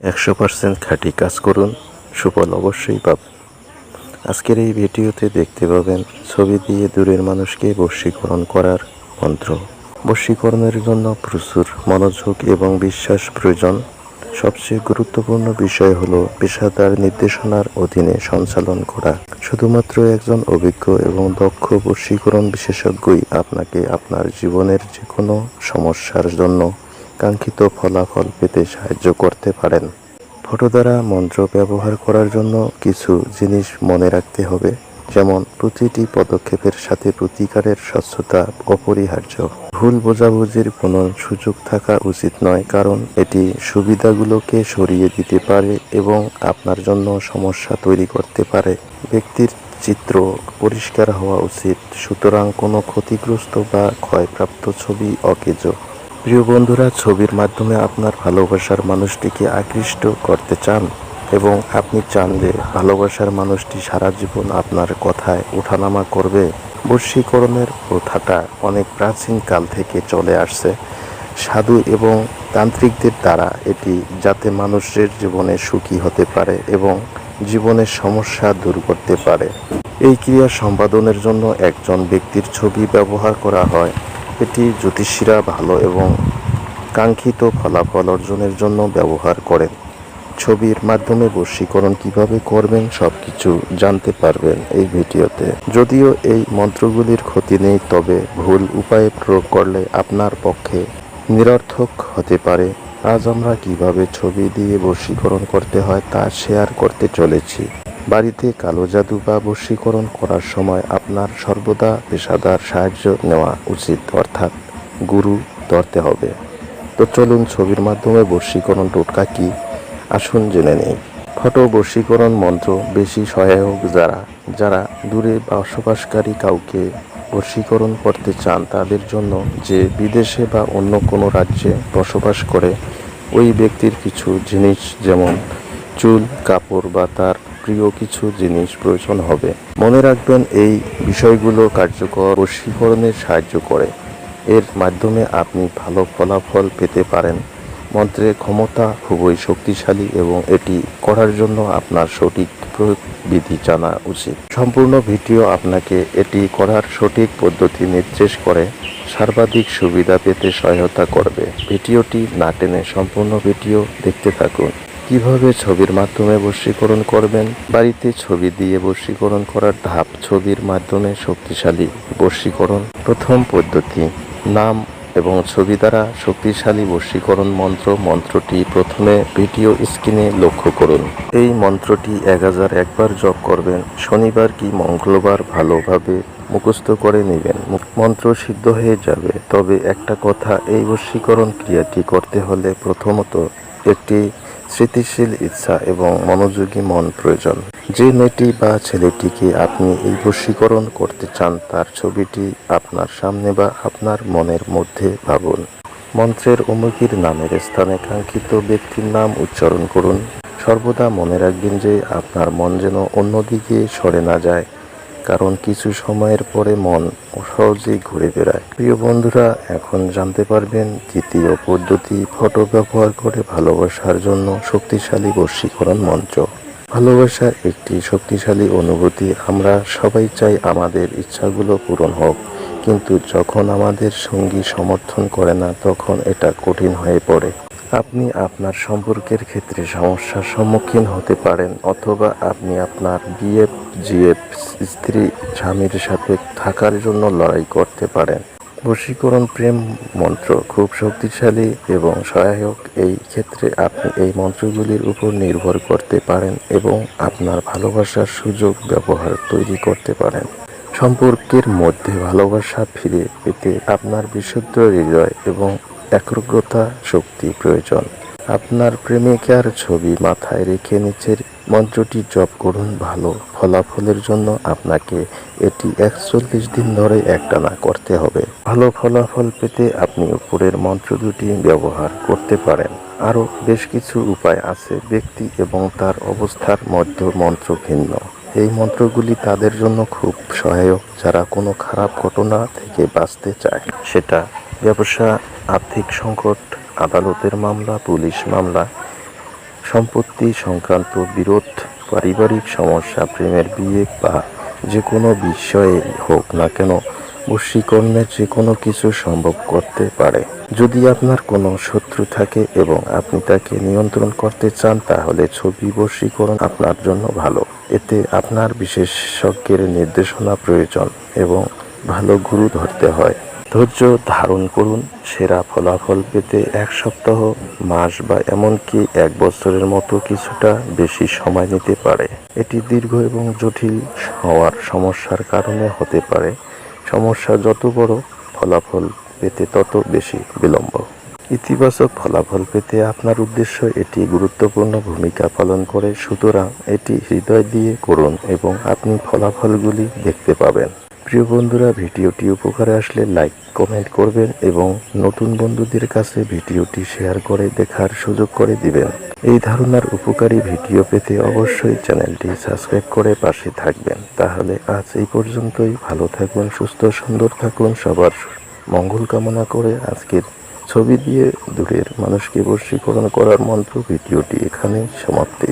একশো পার্সেন্ট খাঁটি কাজ করুন, সুফল অবশ্যই পাবেন। আজকের এই ভিডিওতে দেখতে পাবেন ছবি দিয়ে দূরের মানুষকে বশীকরণ করার মন্ত্র। বশীকরণের জন্য প্রচুর মনোযোগ এবং বিশ্বাস প্রয়োজন। সবচেয়ে গুরুত্বপূর্ণ বিষয় হল পেশাদার নির্দেশনার অধীনে সঞ্চালন করা। শুধুমাত্র একজন অভিজ্ঞ এবং দক্ষ বশীকরণ বিশেষজ্ঞই আপনাকে আপনার জীবনের যে কোনো সমস্যার জন্য কাঙ্ক্ষিত ফলাফল পেতে সাহায্য করতে পারেন। ফটো দ্বারা মন্ত্র ব্যবহার করার জন্য কিছু জিনিস মনে রাখতে হবে, যেমন প্রতিটি পদক্ষেপের সাথে প্রতিকারের স্বচ্ছতা অপরিহার্য। ভুল বোঝাবুঝির কোনো সুযোগ থাকা উচিত নয়, কারণ এটি সুবিধাগুলোকে সরিয়ে দিতে পারে এবং আপনার জন্য সমস্যা তৈরি করতে পারে। ব্যক্তির চিত্র পরিষ্কার হওয়া উচিত, সুতরাং কোনো ক্ষতিগ্রস্ত বা ক্ষয়প্রাপ্ত ছবি অকেজ। প্রিয় বন্ধুরা, ছবির মাধ্যমে আপনার ভালোবাসার মানুষটিকে আকৃষ্ট করতে চান এবং আপনি চান যে ভালোবাসার মানুষটি সারা জীবন আপনার কথায় ওঠানামা করবে। বশীকরণের প্রথাটা অনেক প্রাচীন কাল থেকে চলে আসছে। সাধু এবং তান্ত্রিকদের দ্বারা এটি যাতে মানুষের জীবনে সুখী হতে পারে এবং জীবনের সমস্যা দূর করতে পারে। এই ক্রিয়া সম্পাদনের জন্য একজন ব্যক্তির ছবি ব্যবহার করা হয়। এটি জ্যোতিষীরা ভালো এবং কাঙ্ক্ষিত ফলাফল অর্জনের জন্য ব্যবহার করেন। ছবির মাধ্যমে বশীকরণ কীভাবে করবেন সবকিছু জানতে পারবেন এই ভিডিওতে। যদিও এই মন্ত্রগুলির ক্ষতি নেই, তবে ভুল উপায়ে প্রয়োগ করলে আপনার পক্ষে নিরর্থক হতে পারে। আজ আমরা কীভাবে ছবি দিয়ে বশীকরণ করতে হয় তা শেয়ার করতে চলেছি। বাড়িতে কালো জাদু বা বশীকরণ করার সময় আপনার সর্বদা পেশাদার সাহায্য নেওয়া উচিত, অর্থাৎ গুরু ধরতে হবে। তো চলুন ছবির মাধ্যমে বশীকরণ টোটকা কি? আসুন জেনে নেই। ফটো বশীকরণ মন্ত্র বেশি সহায়ক যারা যারা দূরে বসবাসকারী কাউকে বশীকরণ করতে চান, তাদের জন্য যে বিদেশে বা অন্য কোনো রাজ্যে বসবাস করে, ওই ব্যক্তির কিছু জিনিস যেমন চুল, কাপড় বা তার প্রিয় কিছু জিনিস প্রয়োজন হবে। মনে রাখবেন, এই বিষয়গুলো কার্যকর বশীকরণে সাহায্য করে। এর মাধ্যমে আপনি ভালো ফলাফল পেতে পারেন। মন্ত্রের ক্ষমতা খুবই শক্তিশালী এবং এটি করার জন্য আপনার সঠিক প্রয়োগ বিধি জানা উচিত। সম্পূর্ণ ভিডিও আপনাকে এটি করার সঠিক পদ্ধতি নির্দেশ করে, সর্বাধিক সুবিধা পেতে সহায়তা করবে। ভিডিওটি না টেনে সম্পূর্ণ ভিডিও দেখতে থাকুন। কীভাবে ছবির মাধ্যমে বশীকরণ করবেন? বাড়িতে ছবি দিয়ে বশীকরণ করার ধাপ ছবির মাধ্যমে শক্তিশালী বশীকরণ প্রথম পদ্ধতি, নাম এবং ছবি দ্বারা শক্তিশালী বশীকরণ মন্ত্র। মন্ত্রটি প্রথমে ভিডিও স্ক্রিনে লক্ষ্য করুন। এই মন্ত্রটি এক হাজার একবার জপ করবেন। শনিবার কি মঙ্গলবার ভালোভাবে মুখস্থ করে নেবেন। মন্ত্র সিদ্ধ হয়ে যাবে। তবে একটা কথা, এই বশীকরণ ক্রিয়াটি করতে হলে প্রথমত একটি স্মৃতিশীল ইচ্ছা এবং মনোযোগী মন প্রয়োজন। যে মেয়েটি বা ছেলেটিকে আপনি এই বশীকরণ করতে চান, তার ছবিটি আপনার সামনে বা আপনার মনের মধ্যে ভাবুন। মন্ত্রের অমুকির নামের স্থানে কাঙ্ক্ষিত ব্যক্তির নাম উচ্চারণ করুন। সর্বদা মনে রাখবেন যে আপনার মন যেন অন্যদিকে সরে না যায়। কারণ কিছু সময়ের পরে মন সহজেই ঘুরে বেড়ায়। প্রিয় বন্ধুরা, এখন জানতে পারবেন তৃতীয় পদ্ধতি ফটো ব্যবহার করে ভালোবাসার জন্য শক্তিশালী বশীকরণ মঞ্চ। ভালোবাসার একটি শক্তিশালী অনুভূতি। আমরা সবাই চাই আমাদের ইচ্ছাগুলো পূরণ হোক। কিন্তু যখন আমাদের সঙ্গী সমর্থন করে না, তখন এটা কঠিন হয়ে পড়ে। আপনি আপনার সম্পর্কের ক্ষেত্রে সমস্যার সম্মুখীন হতে পারেন, অথবা আপনি আপনার বিএফ জিএফ স্ত্রী, স্বামীর সাথে থাকার জন্য লড়াই করতে পারেন। বশীকরণ প্রেম মন্ত্র খুব শক্তিশালী এবং সহায়ক। এই ক্ষেত্রে আপনি এই মন্ত্রগুলির উপর নির্ভর করতে পারেন এবং আপনার ভালোবাসার সুযোগ ব্যবহার তৈরি করতে পারেন। সম্পর্কের মধ্যে ভালোবাসা ফিরে পেতে আপনার বিশুদ্ধ হৃদয় এবং একাগ্রতা শক্তি প্রয়োজন। আপনার প্রেমিকার ছবি মাথায় রেখে নিচের মন্ত্রটি জপ করুন ভালো ফলাফলের জন্য আপনাকে এটি একচল্লিশ দিন ধরে একটানা করতে হবে। ভালো ফলাফল পেতে আপনি উপরের মন্ত্র দুটি ব্যবহার করতে পারেন। আরও বেশ কিছু উপায় আছে। ব্যক্তি এবং তার অবস্থার মধ্যে মন্ত্র ভিন্ন। এই মন্ত্রগুলি তাদের জন্য খুব সহায়ক। যারা কোনো খারাপ ঘটনা থেকে বাঁচতে চায়, সেটা ব্যবসা, আর্থিক সংকট, আদালতের মামলা, পুলিশ মামলা, সম্পত্তি সংক্রান্ত বিরোধ, পারিবারিক সমস্যা, প্রেমের বিয়ে বা যে কোনো বিষয়ে হোক না কেন, বশীকরণের যে কোনো কিছু সম্ভব করতে পারে। যদি আপনার কোনো শত্রু থাকে এবং আপনি তাকে নিয়ন্ত্রণ করতে চান, তাহলে ছবি বশীকরণ আপনার জন্য ভালো। এতে আপনার বিশেষজ্ঞের নির্দেশনা প্রয়োজন এবং ভালো গুরু ধরতে হয়। ধৈর্য ধারণ করুন, সেরা ফলাফল পেতে এক সপ্তাহ, মাস বা এমনকি এক বছরের মতো কিছুটা বেশি সময় নিতে পারে। এটি দীর্ঘ এবং জটিল হওয়ার সমস্যার কারণে হতে পারে। সমস্যা যত বড় ফলাফল পেতে তত বেশি বিলম্ব। ইতিবাচক ফলাফল পেতে আপনার উদ্দেশ্য এটি গুরুত্বপূর্ণ ভূমিকা পালন করে। সুতরাং এটি হৃদয় দিয়ে করুন এবং আপনি ফলাফলগুলি দেখতে পাবেন। প্রিয় বন্ধুরা, ভিডিওটি উপকারে আসলে লাইক কমেন্ট করবেন এবং নতুন বন্ধুদের কাছে ভিডিওটি শেয়ার করে দেখার সুযোগ করে দিবেন। এই ধারণার উপকারী ভিডিও পেতে অবশ্যই চ্যানেলটি সাবস্ক্রাইব করে পাশে থাকবেন। তাহলে আজ এই পর্যন্তই। ভালো থাকুন, সুস্থ, সুন্দর থাকুন, সবার মঙ্গল কামনা করে আজকের ছবি দিয়ে দূরের মানুষকে বশীকরণ করার মন্ত্র ভিডিওটি এখানেই সমাপ্তি।